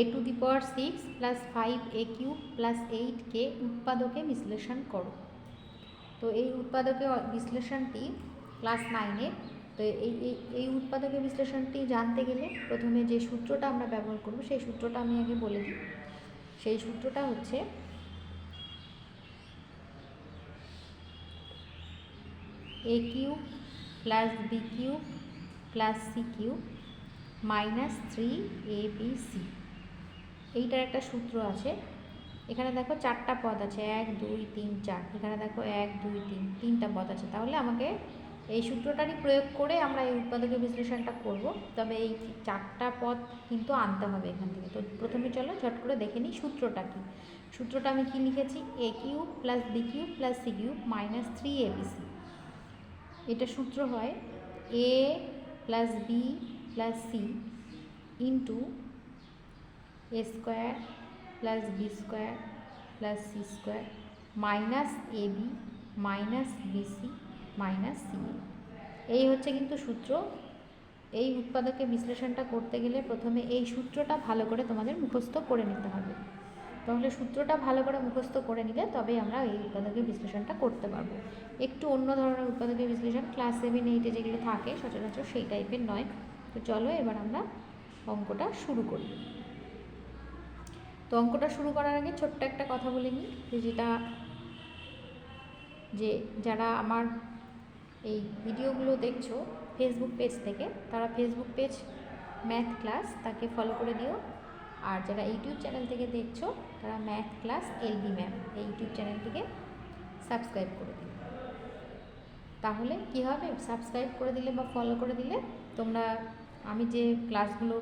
A to the power six plus five A cube plus এইটকে উৎপাদকে বিশ্লেষণ করো। তো এই উৎপাদকে বিশ্লেষণটি ক্লাস নাইনের তো এই এই উৎপাদকের বিশ্লেষণটি জানতে গেলে প্রথমে যে সূত্রটা আমরা ব্যবহার করব, সেই সূত্রটা আমি আগে বলে দিই। সেই সূত্রটা হচ্ছে A cube plus B cube plus C cube minus three A B C এইটার একটা সূত্র আছে। এখানে দেখো চারটা পদ আছে, এক, দুই, তিন, চার। এখানে দেখো এক, দুই, তিন, তিনটা পদ আছে। তাহলে আমাকে এই সূত্রটারই প্রয়োগ করে আমরা এই উৎপাদকের বিশ্লেষণটা করব। তবে এই চারটা পদ কিন্তু আনতে হবে এখান থেকে। তো প্রথমে চলো ঝট করে দেখে নিই সূত্রটা কী। সূত্রটা আমি কি লিখেছি? A cube plus B cube plus C cube minus three A B C এটা সূত্র হয় A plus B plus C into A square plus B square plus C square minus A B minus BC minus C এই হচ্ছে কিন্তু সূত্র। এই উৎপাদকে বিশ্লেষণটা করতে গেলে প্রথমে এই সূত্রটা ভালো করে তোমাদের মুখস্থ করে নিতে হবে। তাহলে সূত্রটা ভালো করে মুখস্থ করে নিলে তবেই আমরা এই উৎপাদকের বিশ্লেষণটা করতে পারব। একটু অন্য ধরনের উৎপাদকের বিশ্লেষণ ক্লাস সেভেন এইটে যেগুলো থাকে, সচরাচর সেই টাইপের নয়। তো চলো এবার আমরা অঙ্কটা শুরু করি। তো অঙ্কটা শুরু করার আগে ছোট্ট একটা কথা বলে নিই যে যেটা, যে যারা আমার এই ভিডিওগুলো দেখছ ফেসবুক পেজ থেকে, তারা ফেসবুক পেজ ম্যাথ ক্লাস তাকে ফলো করে দিও। আর যারা ইউটিউব চ্যানেল থেকে দেখছ, তারা ম্যাথ ক্লাস এলবি ম্যাম এই ইউটিউব চ্যানেলটিকে সাবস্ক্রাইব করে দিও। তাহলে কি হবে? সাবস্ক্রাইব করে দিলে বা ফলো করে দিলে তোমরা, আমি যে ক্লাসগুলো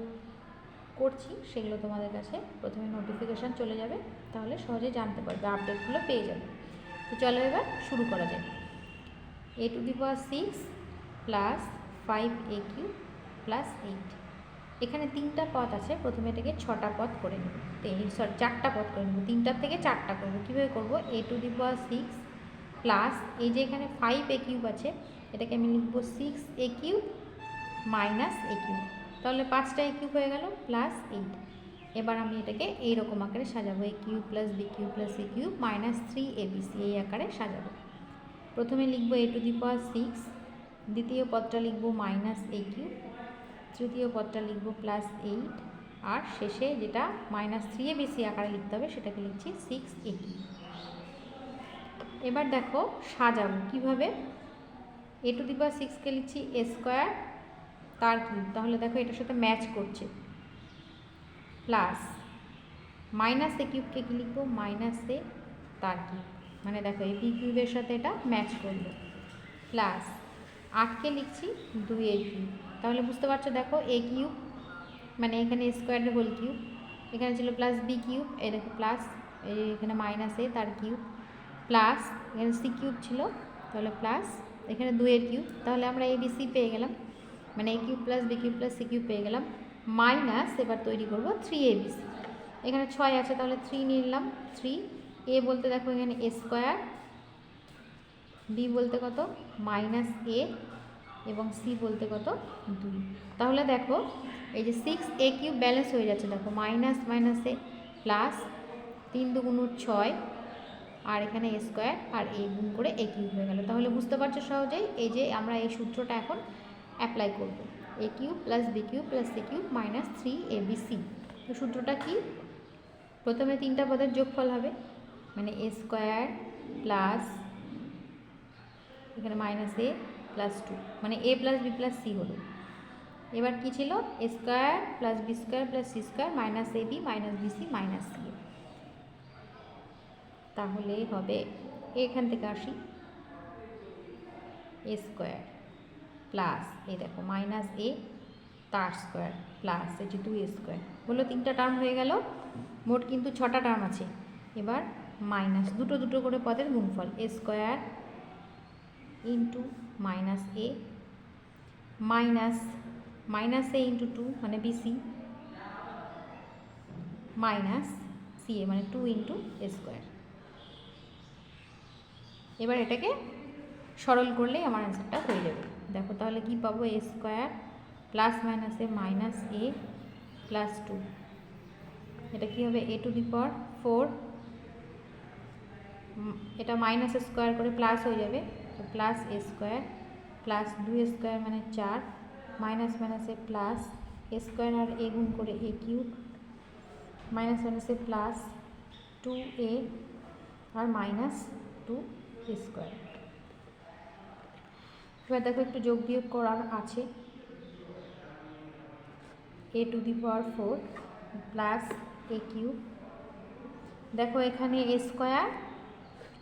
করছি, সেগুলো তোমাদের কাছে প্রথমে নোটিফিকেশান চলে যাবে, তাহলে সহজে জানতে পারবে আপডেটগুলো পেয়ে যাবে। তো চলো এবার শুরু করা যায় A to the power six plus five A cube plus eight এখানে তিনটা পথ আছে, প্রথমে এটাকে ছটা পথ করে নেব। সরি চারটা পথ করে নেব। তিনটার থেকে চারটা করব কীভাবে করব? A to the power six plus এই যে এখানে ফাইভ এ কিউব আছে, এটাকে আমি লিখব six A cube minus A cube তাহলে পাঁচটা কিউব হয়ে গেল প্লাস এইট। এবার আমি এটাকে এইরকম আকারে সাজাবো A cube plus B cube plus A cube minus three A B C, এই আকারে সাজাবো। প্রথমে লিখব এ টু দি পাওয়ার সিক্স, দ্বিতীয় পদটা লিখব মাইনাস এ কিউব, তৃতীয় পদটা লিখব প্লাস এইট, আর শেষে যেটা মাইনাস থ্রি এ বেশি আকারে লিখতে হবে সেটাকে লিখছি সিক্স এ কিউব। এবার দেখো সাজাবো কীভাবে? এ টু দি পাওয়ার সিক্সকে লিখছি এ স্কোয়ার তার কিউব তাহলে দেখো এটার সাথে ম্যাচ করছে। প্লাস মাইনাস এ কিউবকে কী লিখব? মাইনাস এ তার কিউব মানে দেখো এই বি কিউবের সাথে এটা ম্যাচ করল। প্লাস আটকে লিখছি, দুই এ কিউব তাহলে বুঝতে পারছ দেখো এ কিউব মানে এখানে স্কোয়ার হোল কিউব এখানে ছিল প্লাস বি কিউব এ দেখো প্লাস এখানে মাইনাস এ তার কিউব প্লাস এখানে সি কিউব ছিল, তাহলে প্লাস এখানে দুইয়ের কিউব তাহলে আমরা এ বি সি পেয়ে গেলাম। মানে A cube plus B cube plus C cube পেয়ে গেলাম। মাইনাস এবার তৈরি করব থ্রি এ বি সি এখানে ছয় আছে, তাহলে থ্রি নিলাম থ্রি এ বলতে দেখো এখানে এ স্কোয়ার বি বলতে কত? মাইনাস এ এবং সি বলতে কত? দুই। তাহলে দেখো, এই যে সিক্স এ কিউ ব্যালেন্স হয়ে যাচ্ছে, দেখো মাইনাস মাইনাস এ প্লাস তিন দুগুণ ছয়, আর এখানে এ স্কোয়ার আর এ গুণ করে এ কিউব হয়ে গেল। তাহলে বুঝতে পারছ সহজেই, এই যে আমরা এই সূত্রটা এখন অ্যাপ্লাই করব। A cube plus B cube plus C cube minus three A B C তো সূত্রটা কি? প্রথমে তিনটা পদের যোগফল হবে। মানে এ স্কোয়ার প্লাস এখানে মাইনাস এ প্লাস টু মানে A plus B plus C হলো। এবার কি ছিল? A square plus B square plus C square minus A B minus B C minus C তাহলে হবে, এখান থেকে আসি। এ স্কোয়ার প্লাস, এই দেখো মাইনাস এ তার স্কোয়ার প্লাস এই যে দুই স্কোয়ার বলল তিনটা টার্ম হয়ে গেল, মোট কিন্তু ছটা টার্ম আছে, এবার মাইনাস দুটো দুটো করে পদের গুণফল A square into minus A minus minus A into two মানে বিসি মাইনাস সি এ মানে টু ইন্টু এ স্কোয়ার এবার এটাকে সরল করলেই আমার অ্যান্সারটা হয়ে যাবে। দেখো তাহলে কি পাবো? A square plus minus minus A plus two এটা কি হবে? A to the power four এটা মাইনাস স্কোয়ার করে প্লাস হয়ে যাবে। প্লাস এ স্কোয়ার প্লাস দুই স্কোয়ার মানে চার। মাইনাস মাইনাসে plus A square R A গুণ করে এ কিউব মাইনাস মাইনাসে প্লাস টু এ আর মাইনাস টু স্কোয়ার এবার দেখো একটু যোগ বিয়োগ করার আছে। A to the power four plus A cube দেখো এখানে এ স্কোয়ার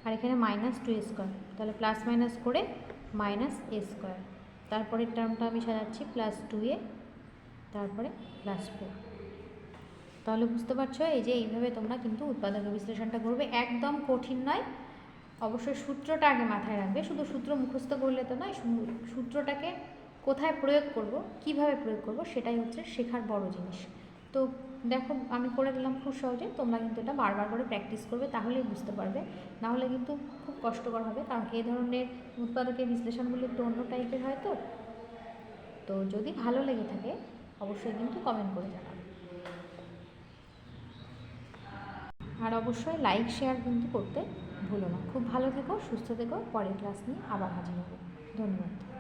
আর এখানে মাইনাস টু স্কোয়ার তাহলে প্লাস মাইনাস করে মাইনাস এ স্কোয়ার তারপরের টার্মটা আমি সাজাচ্ছি প্লাস টু এ তারপরে প্লাস ফোর তাহলে বুঝতে পারছ, এই যে এইভাবে তোমরা কিন্তু উৎপাদক বিশ্লেষণটা করবে। একদম কঠিন নয় অবশ্যই সূত্রটা আগে মাথায় রাখবে। শুধু সূত্র মুখস্থ করলে তো নয় সূত্রটাকে কোথায় প্রয়োগ করব, কীভাবে প্রয়োগ করব, সেটাই হচ্ছে শেখার বড় জিনিস। তো দেখো, আমি করে দিলাম খুব সহজে, তোমরা কিন্তু এটা বারবার করে প্র্যাকটিস করবে, তাহলেই বুঝতে পারবে। নাহলে কিন্তু খুব কষ্টকর হবে, কারণ এই ধরনের উৎপাদকের বিশ্লেষণগুলো একটু অন্য টাইপের হয় তো। তো যদি ভালো লেগে থাকে, অবশ্যই কিন্তু কমেন্ট করে জানাবে আর অবশ্যই লাইক শেয়ার কিন্তু করতে ভুলো না। খুব ভালো থেকো সুস্থ থেকো। পরের ক্লাস নিয়ে আবার হাজির হবে। ধন্যবাদ।